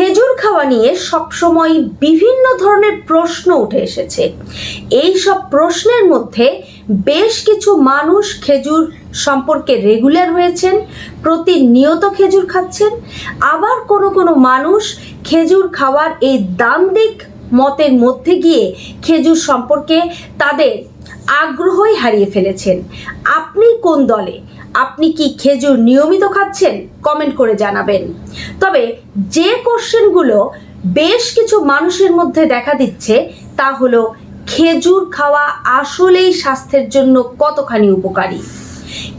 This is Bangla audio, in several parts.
খেজুর খাওয়া নিয়ে সবসময় বিভিন্ন ধরনের প্রশ্ন উঠে এসেছে। এই সব প্রশ্নের মধ্যে বেশ কিছু মানুষ খেজুর সম্পর্কে রেগুলার হয়েছেন, প্রতিনিয়ত খেজুর খাচ্ছেন। আবার কোনো কোনো মানুষ খেজুর খাওয়ার এই দান্দিক মতের মধ্যে গিয়ে খেজুর সম্পর্কে তাদের আগ্রহই হারিয়ে ফেলেছেন। আপনি কোন দলে? আপনি কি খেজুর নিয়মিত খাচ্ছেন? কমেন্ট করে জানাবেন। তবে যে কোশ্চেনগুলো বেশ কিছু মানুষের মধ্যে দেখা দিচ্ছে, তা হলো খেজুর খাওয়া আসলেই স্বাস্থ্যের জন্য কতখানি উপকারী?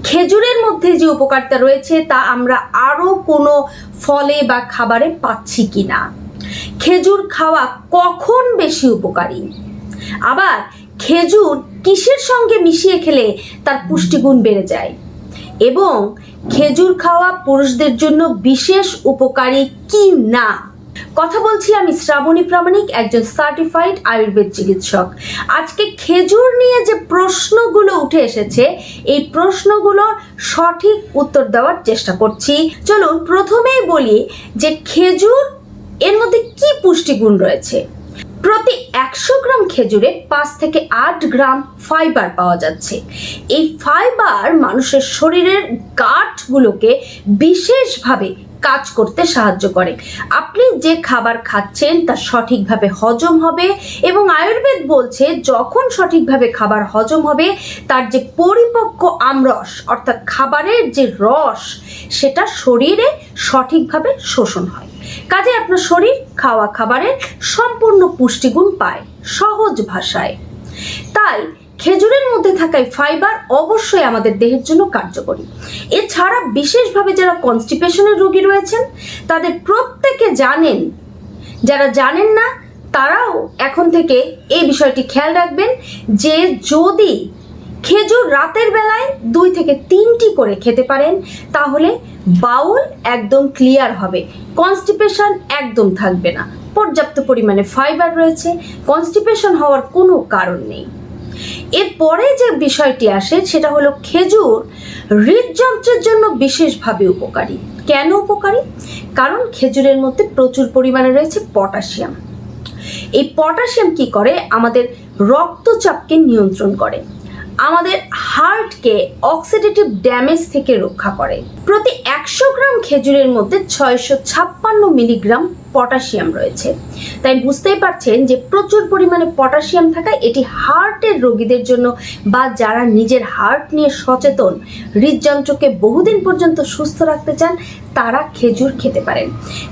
খেজুরের মধ্যে যে উপকারটা রয়েছে, তা আমরা আরও কোনো ফলে বা খাবারে পাচ্ছি কি না খেজুর খাওয়া কখন বেশি উপকারী? আবার খেজুর কিসের সঙ্গে মিশিয়ে খেলে তার পুষ্টিগুণ বেড়ে যায়? এবং খেজুর খাওয়া পুরুষদের জন্য বিশেষ উপকারী কি না? কথা বলছি আমি শ্রাবণী প্রামাণিক, একজন সার্টিফাইড আয়ুর্বেদ চিকিৎসক। আজকে খেজুর নিয়ে যে প্রশ্নগুলো উঠে এসেছে, এই প্রশ্নগুলোর সঠিক উত্তর দেওয়ার চেষ্টা করছি। চলুন প্রথমেই বলি যে খেজুর এর মধ্যে কি পুষ্টিগুণ রয়েছে? প্রতি একশো গ্রাম খেজুরে পাঁচ থেকে আট গ্রাম ফাইবার পাওয়া যাচ্ছে। এই ফাইবার মানুষের শরীরের গাঁটগুলোকে বিশেষভাবে কাজ করতে সাহায্য করে। আপনি যে খাবার খাচ্ছেন তা সঠিকভাবে হজম হবে এবং আয়ুর্বেদ বলছে, যখন সঠিকভাবে খাবার হজম হবে, তার যে পরিপক্ক আমরস অর্থাৎ খাবারের যে রস, সেটা শরীরে সঠিকভাবে শোষণ হয়। কাজে আপনার শরীর, খাওয়া খাবারের সম্পূর্ণ পুষ্টিগুণ পায়, সহজ ভাষায়। তাই খেজুরের মধ্যে থাকায় ফাইবার অবশ্যই আমাদের দেহের জন্য কার্যকরী। এছাড়া বিশেষভাবে যারা কনস্টিপেশনের রোগী রয়েছেন, তাদের প্রত্যেকে জানেন, যারা জানেন না, তারাও এখন থেকে এই বিষয়টি খেয়াল রাখবেন যে যদি খেজুর রাতের বেলায় দুই থেকে তিনটি করে খেতে পারেন, তাহলে বাউল একদম ক্লিয়ার হবে। কনস্টিপেশন একদম থাকবে না। পর্যাপ্ত পরিমাণে ফাইবার রয়েছে, কনস্টিপেশন হওয়ার কোনো কারণ নেই। এরপরে যে বিষয়টি আসে, সেটা হলো খেজুর হৃদযন্ত্রের জন্য বিশেষভাবে উপকারী। কেন উপকারী? কারণ খেজুরের মধ্যে প্রচুর পরিমাণে রয়েছে পটাশিয়াম। এই পটাশিয়াম কি করে? আমাদের রক্তচাপকে নিয়ন্ত্রণ করে। আমাদের হার্টকে অক্সিডেটিভ ড্যামেজ থেকে রক্ষা করে। প্রতি একশো গ্রাম খেজুরের মধ্যে ছয়শো ছাপ্পান্ন মিলিগ্রাম পটাশিয়াম রয়েছে। তাই বুঝতেই পারছেন যে প্রচুর পরিমাণে পটাশিয়াম থাকায় এটি হার্টের রোগীদের জন্য বা যারা নিজের হার্ট নিয়ে সচেতন, হৃদযন্ত্রকে বহুদিন পর্যন্ত সুস্থ রাখতে চান, তারা খেজুর খেতে পারেন।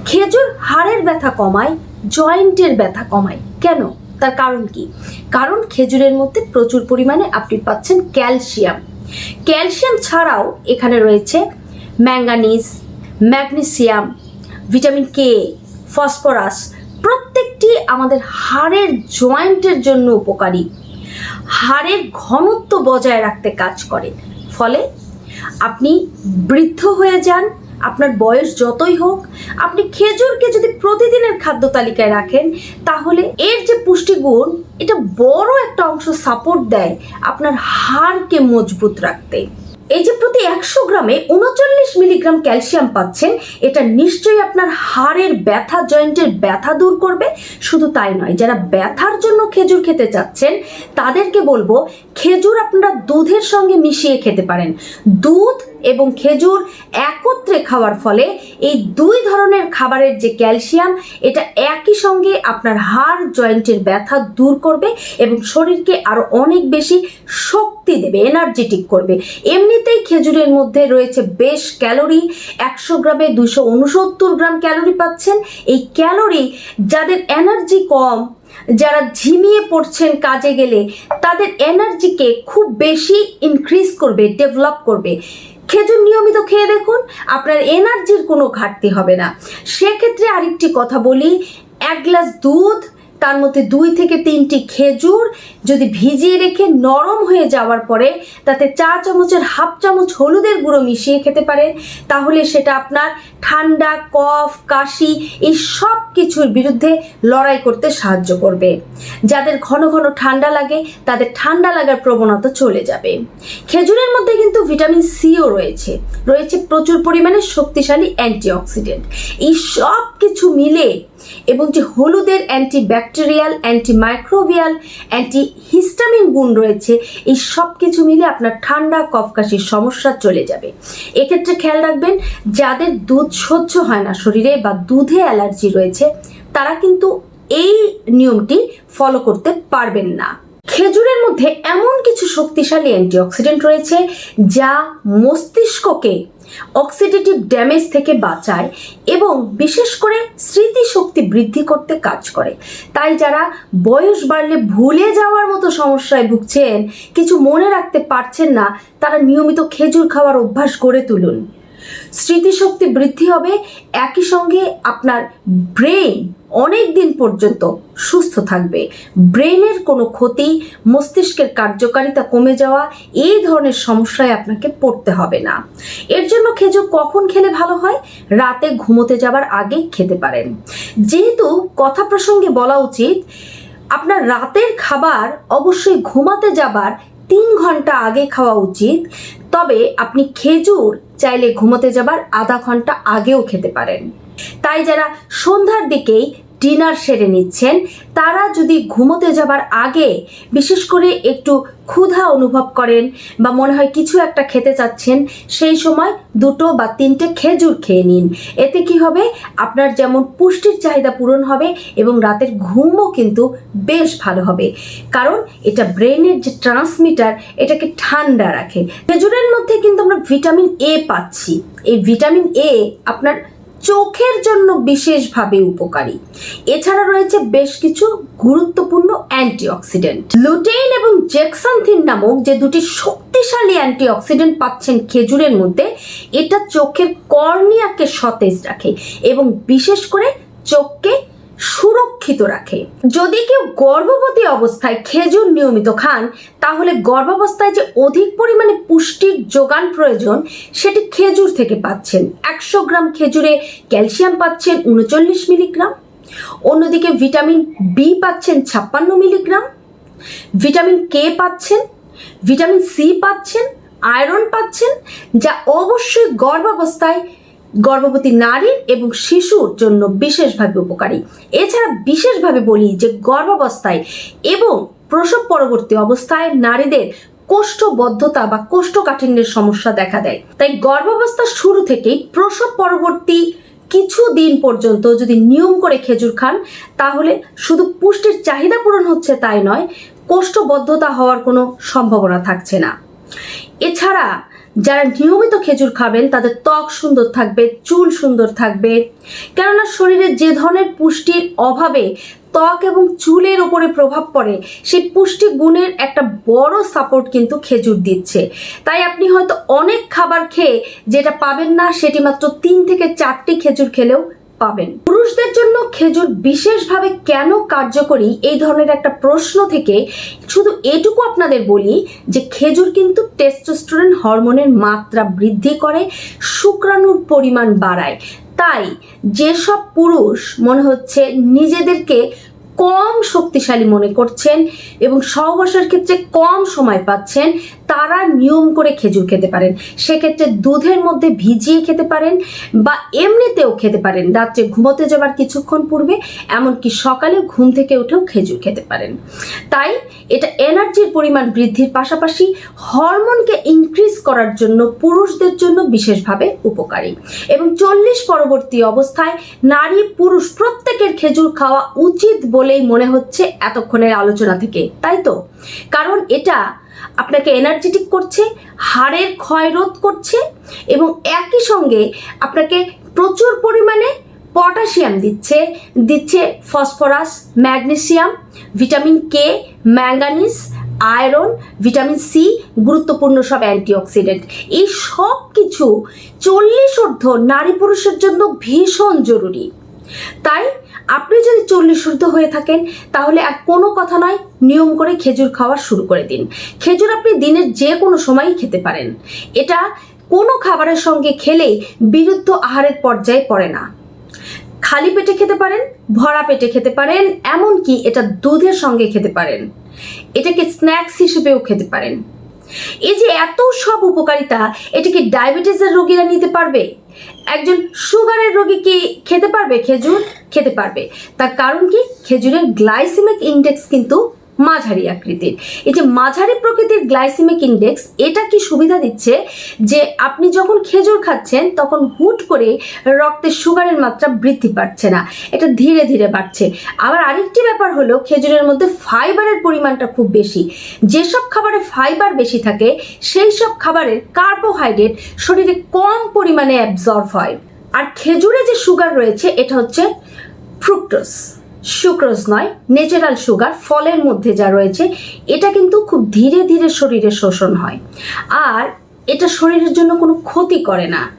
খেজুর হাড়ের ব্যথা কমায়, জয়েন্টের ব্যথা কমায়। কেন? তার কারণ কি? কারণ খেজুরের মধ্যে প্রচুর পরিমাণে আপনি পাচ্ছেন ক্যালসিয়াম। ক্যালসিয়াম ছাড়াও এখানে রয়েছে manganese, magnesium, vitamin K, phosphorus প্রত্যেকটি আমাদের হাড়ের জয়েন্টের জন্য উপকারী। হাড়ের ঘনত্ব বজায় রাখতে কাজ করে। ফলে আপনি বৃদ্ধ হয়ে যান আপনার বয়স যতই হোক, আপনি খেজুরকে যদি প্রতিদিনের খাদ্য তালিকায় রাখেন, তাহলে এর যে পুষ্টিগুণ, এটা বড় একটা অংশ সাপোর্ট দেয় আপনার হাড়কে মজবুত রাখতে। এই যে প্রতি একশো গ্রামে উনচল্লিশ মিলিগ্রাম ক্যালসিয়াম পাচ্ছেন, এটা নিশ্চয়ই আপনার হাড়ের ব্যথা, জয়েন্টের ব্যথা দূর করবে। শুধু তাই নয়, যারা ব্যথার জন্য খেজুর খেতে চাচ্ছেন, তাদেরকে বলব, খেজুর আপনারা দুধের সঙ্গে মিশিয়ে খেতে পারেন। দুধ এবং খেজুর একত্রে খাওয়ার ফলে এই দুই ধরনের খাবারের যে ক্যালসিয়াম, এটা একই সঙ্গে আপনার হাড়, জয়েন্টের ব্যথা দূর করবে এবং শরীরকে আরও অনেক বেশি শক্তি দেবে এনার্জেটিক করবে। এমনিতেই খেজুরের মধ্যে রয়েছে বেশ ক্যালোরি একশো গ্রামে দুশো উনসত্তর গ্রাম ক্যালোরি পাচ্ছেন। এই ক্যালোরি যাদের এনার্জি কম, যারা ঝিমিয়ে পড়ছেন কাজে গেলে, তাদের এনার্জিকে খুব বেশি ইনক্রিজ করবে ডেভেলপ করবে। খেজুর নিয়মিত খেয়ে দেখুন, আপনার এনার্জির কোনো ঘাটতি হবে না। সেক্ষেত্রে আরেকটি কথা বলি, এক গ্লাস দুধ তার মধ্যে দুই থেকে তিনটি খেজুর যদি ভিজিয়ে রেখে নরম হয়ে যাওয়ার পরে তাতে চা চামচের হাফ চামচ হলুদের গুঁড়ো মিশিয়ে খেতে পারেন, তাহলে সেটা আপনার ঠান্ডা, কফ, কাশি এই সব কিছুর বিরুদ্ধে লড়াই করতে সাহায্য করবে। যাদের ঘন ঘন ঠান্ডা লাগে, তাদের ঠান্ডা লাগার প্রবণতা চলে যাবে। খেজুরের মধ্যে কিন্তু ভিটামিন সিও রয়েছে। রয়েছে প্রচুর পরিমাণে শক্তিশালী অ্যান্টিঅক্সিডেন্ট। এই সব কিছু মিলে এবং যে হলুদের anti bacterial anti microbial anti histamine গুণ রয়েছে, এই সব কিছু মিলে আপনার ঠান্ডা, কফকাশির সমস্যা চলে যাবে। এক্ষেত্রে খেয়াল রাখবেন, যাদের দুধ সহ্য হয় না শরীরে বা দুধে অ্যালার্জি রয়েছে, তারা কিন্তু এই নিয়মটি ফলো করতে পারবেন না। খেজুরের মধ্যে এমন কিছু শক্তিশালী অ্যান্টিঅক্সিডেন্ট রয়েছে যা মস্তিষ্ককে অক্সিডেটিভ ড্যামেজ থেকে বাঁচায় এবং বিশেষ করে স্মৃতিশক্তি বৃদ্ধি করতে কাজ করে। তাই যারা বয়স বাড়লে ভুলে যাওয়ার মতো সমস্যায় ভুগছেন, কিছু মনে রাখতে পারছেন না, তারা নিয়মিত খেজুর খাওয়ার অভ্যাস গড়ে তুলুন। স্মৃতিশক্তি বৃদ্ধি হবে। একই সঙ্গে আপনার ব্রেন অনেক দিন পর্যন্ত সুস্থ থাকবে। ব্রেনের কোনো ক্ষতি, মস্তিষ্কের কার্যকারিতা কমে যাওয়া, এই ধরনের সমস্যায় আপনাকে পড়তে হবে না। এর জন্য খেজুর কখন খেলে ভালো হয়? রাতে ঘুমোতে যাবার আগে খেতে পারেন। যেহেতু কথা প্রসঙ্গে বলা উচিত, আপনার রাতের খাবার অবশ্যই ঘুমাতে যাবার তিন ঘণ্টা আগে খাওয়া উচিত। তবে আপনি খেজুর চাইলে ঘুমোতে যাবার আধা ঘণ্টা আগেও খেতে পারেন। তাই যারা সন্ধ্যার দিকেই ডিনার সেরে নিচ্ছেন। তারা যদি ঘুমোতে যাবার আগে বিশেষ করে একটু ক্ষুধা অনুভব করেন বা মনে হয় কিছু একটা খেতে চাচ্ছেন, সেই সময় দুটো বা তিনটে খেজুর খেয়ে নিন। এতে কি হবে? আপনার যেমন পুষ্টির চাহিদা পূরণ হবে এবং রাতের ঘুমও কিন্তু বেশ ভালো হবে। কারণ এটা ব্রেনের যে ট্রান্সমিটার, এটাকে ঠান্ডা রাখে। খেজুরের মধ্যে কিন্তু আমরা ভিটামিন এ পাচ্ছি। এই ভিটামিন এ আপনার চোখের জন্য বিশেষভাবে উপকারী। এছাড়া রয়েছে বেশ কিছু গুরুত্বপূর্ণ অ্যান্টিঅক্সিডেন্ট। লুটেইন এবং জেক্সান্থিন নামক যে দুটি শক্তিশালী অ্যান্টিঅক্সিডেন্ট পাচ্ছেন খেজুরের মধ্যে, এটা চোখের কর্নিয়াকে সতেজ রাখে এবং বিশেষ করে চোখকে সুরক্ষিত রাখে। যদি কেউ গর্ভবতী অবস্থায় খেজুর নিয়মিত খান, তাহলে গর্ভাবস্থায় যে অধিক পরিমাণে পুষ্টির যোগান প্রয়োজন, সেটি খেজুর থেকে পাচ্ছেন। একশো গ্রাম খেজুরে ক্যালসিয়াম পাচ্ছেন উনচল্লিশ মিলিগ্রাম। অন্যদিকে ভিটামিন বি পাচ্ছেন ছাপ্পান্ন মিলিগ্রাম। ভিটামিন কে পাচ্ছেন, ভিটামিন সি পাচ্ছেন, আয়রন পাচ্ছেন, যা অবশ্যই গর্ভাবস্থায় গর্ভবতী নারী এবং শিশুর জন্য বিশেষভাবে উপকারী। এছাড়া বিশেষভাবে বলি যে গর্ভাবস্থায় এবং প্রসব পরবর্তী অবস্থায় নারীদের কোষ্ঠবদ্ধতা বা কোষ্ঠকাঠিন্যের সমস্যা দেখা দেয়। তাই গর্ভাবস্থার শুরু থেকেই প্রসব পরবর্তী কিছু দিন পর্যন্ত যদি নিয়ম করে খেজুর খান, তাহলে শুধু পুষ্টির চাহিদা পূরণ হচ্ছে তাই নয়, কোষ্ঠবদ্ধতা হওয়ার কোনো সম্ভাবনা থাকছে না। এছাড়া যারা নিয়মিত খেজুর খাবেন, তাদের ত্বক সুন্দর থাকবে, চুল সুন্দর থাকবে। কেননা শরীরে যে ধরনের পুষ্টির অভাবে ত্বক এবং চুলের ওপরে প্রভাব পড়ে, সেই পুষ্টি গুণের একটা বড় সাপোর্ট কিন্তু খেজুর দিচ্ছে। তাই আপনি হয়তো অনেক খাবার খেয়ে যেটা পাবেন না, সেটি মাত্র তিন থেকে চারটি খেজুর খেলেও পাবেন। পুরুষদের জন্য খেজুর বিশেষভাবে কেন কার্যকরী? এই ধরনের একটা প্রশ্ন থেকে শুধু এটুকু আপনাদের বলি যে খেজুর কিন্তু টেস্টোস্টেরন হরমোনের মাত্রা বৃদ্ধি করে, শুক্রাণুর পরিমাণ বাড়ায়। তাই যেসব পুরুষ মনে হচ্ছে নিজেদেরকে কম শক্তিশালী মনে করছেন এবং সহবাসের ক্ষেত্রে কম সময় পাচ্ছেন, তারা নিয়ম করে খেজুর খেতে পারেন। সেক্ষেত্রে দুধের মধ্যে ভিজিয়ে খেতে পারেন বা এমনিতেও খেতে পারেন। রাত্রে ঘুমোতে যাবার কিছুক্ষণ পূর্বে, এমনকি সকালে ঘুম থেকে উঠেও খেজুর খেতে পারেন। তাই এটা এনার্জির পরিমাণ বৃদ্ধির পাশাপাশি হরমোনকে ইনক্রিজ করার জন্য পুরুষদের জন্য বিশেষভাবে উপকারী। এবং চল্লিশ পরবর্তী অবস্থায় নারী পুরুষ প্রত্যেকের খেজুর খাওয়া উচিত বলেই মনে হচ্ছে এতক্ষণের আলোচনা থেকে, তাই তো? কারণ এটা আপনাকে এনার্জেটিক করছে, হাড়ের ক্ষয় রোধ করছে এবং একই সঙ্গে আপনাকে প্রচুর পরিমাণে পটাশিয়াম দিচ্ছে দিচ্ছে phosphorus, magnesium, vitamin K manganese, iron, vitamin C গুরুত্বপূর্ণ সব অ্যান্টিঅক্সিডেন্ট। এই সব কিছু চল্লিশ ঊর্ধ্ব নারী পুরুষের জন্য ভীষণ জরুরি। তাই আপনি যদি চল্লিশ ঊর্ধ্ব হয়ে থাকেন, তাহলে আর কোনো কথা নয়, নিয়ম করে খেজুর খাওয়া শুরু করে দিন। খেজুর আপনি দিনের যে কোনো সময়ই খেতে পারেন। এটা কোনো খাবারের সঙ্গে খেলেই বিরুদ্ধ আহারের পর্যায়ে পড়ে না। খালি পেটে খেতে পারেন, ভরা পেটে খেতে পারেন, এমনকি এটা দুধের সঙ্গে খেতে পারেন। এটাকে স্ন্যাক্স হিসেবেও খেতে পারেন। এই যে এত সব উপকারিতা এটা কি ডায়াবেটিসের রোগীরা নিতে পারবে? একজন সুগারের রোগী কি খেতে পারবে? খেজুর খেতে পারবে। তার কারণ কি? খেজুরের গ্লাইসেমিক ইন্ডেক্স কিন্তু মাঝারি আকৃতির। এই যে মাঝারি প্রকৃতির গ্লাইসেমিক ইন্ডেক্স এটা কি সুবিধা দিচ্ছে? যে আপনি যখন খেজুর খাচ্ছেন, তখন হুট করে রক্তে সুগারের মাত্রা বৃদ্ধি পাচ্ছে না। এটা ধীরে ধীরে বাড়ছে। আবার আরেকটি ব্যাপার হলো, খেজুরের মধ্যে ফাইবারের পরিমাণটা খুব বেশি। যেসব খাবারে ফাইবার বেশি থাকে সেই সব খাবারের কার্বোহাইড্রেট শরীরে কম পরিমাণে অ্যাবজর্ব হয়। আর খেজুরে যে সুগার রয়েছে, এটা হচ্ছে ফ্রুক্টোজ সুক্রোজ নয়, ন্যাচারাল সুগার, ফলের মধ্যে যা রয়েছে, এটা কিন্তু খুব ধীরে ধীরে শরীরে শোষণ হয়। আর এটা শরীরের জন্য কোনো ক্ষতি করে না।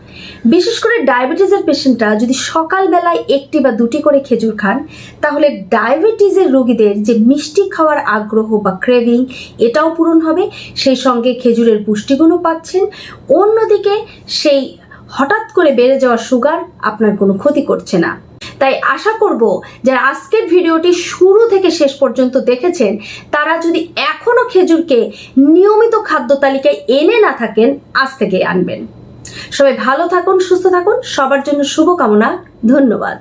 বিশেষ করে ডায়াবেটিসের পেশেন্টরা যদি সকালবেলায় একটি বা দুটি করে খেজুর খান, তাহলে ডায়াবেটিসের রোগীদের যে মিষ্টি খাওয়ার আগ্রহ বা ক্রেভিং এটাও পূরণ হবে। সেই সঙ্গে খেজুরের পুষ্টিগুণও পাচ্ছেন। অন্যদিকে সেই হঠাৎ করে বেড়ে যাওয়া সুগার আপনার কোনো ক্ষতি করছে না। তাই আশা করব যারা আজকের ভিডিওটি শুরু থেকে শেষ পর্যন্ত দেখেছেন, তারা যদি এখনও খেজুরকে নিয়মিত খাদ্য তালিকায় এনে না থাকেন, আজ থেকে আনবেন। সবাই ভালো থাকুন, সুস্থ থাকুন, সবার জন্য শুভকামনা, ধন্যবাদ।